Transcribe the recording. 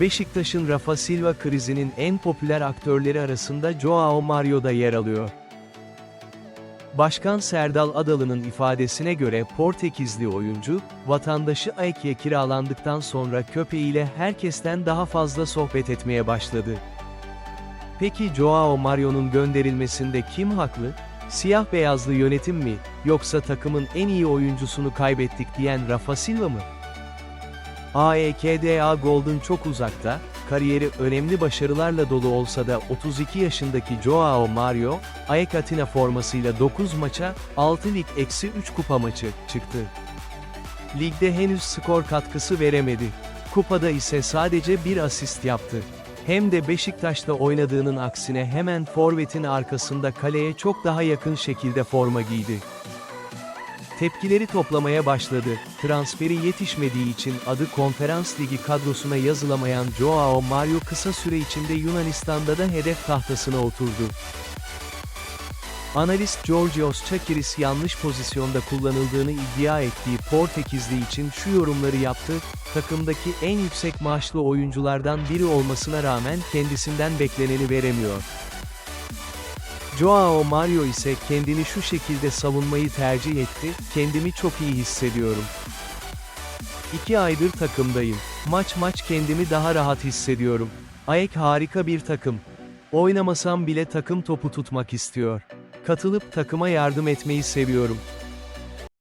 Beşiktaş'ın Rafa Silva krizinin en popüler aktörleri arasında Joao Mario da yer alıyor. Başkan Serdal Adalı'nın ifadesine göre Portekizli oyuncu, vatandaşı Aek'ye kiralandıktan sonra köpeğiyle herkesten daha fazla sohbet etmeye başladı. Peki Joao Mario'nun gönderilmesinde kim haklı? Siyah beyazlı yönetim mi, yoksa takımın en iyi oyuncusunu kaybettik diyen Rafa Silva mı? AEKDA Golden çok uzakta, kariyeri önemli başarılarla dolu olsa da 32 yaşındaki Joao Mario, AEK Atina formasıyla 9 maça, 6 lig eksi 3 kupa maçı çıktı. Ligde henüz skor katkısı veremedi. Kupada ise sadece bir asist yaptı. Hem de Beşiktaş'ta oynadığının aksine hemen forvetin arkasında kaleye çok daha yakın şekilde forma giydi. Tepkileri toplamaya başladı. Transferi yetişmediği için adı Konferans Ligi kadrosuna yazılamayan Joao Mario kısa süre içinde Yunanistan'da da hedef tahtasına oturdu. Analist Georgios Chakiris yanlış pozisyonda kullanıldığını iddia ettiği Portekizli için şu yorumları yaptı, takımdaki en yüksek maaşlı oyunculardan biri olmasına rağmen kendisinden bekleneni veremiyor. Joao Mario ise kendini şu şekilde savunmayı tercih etti, kendimi çok iyi hissediyorum. İki aydır takımdayım. Maç maç kendimi daha rahat hissediyorum. Aek harika bir takım. Oynamasam bile takım topu tutmak istiyor. Katılıp takıma yardım etmeyi seviyorum.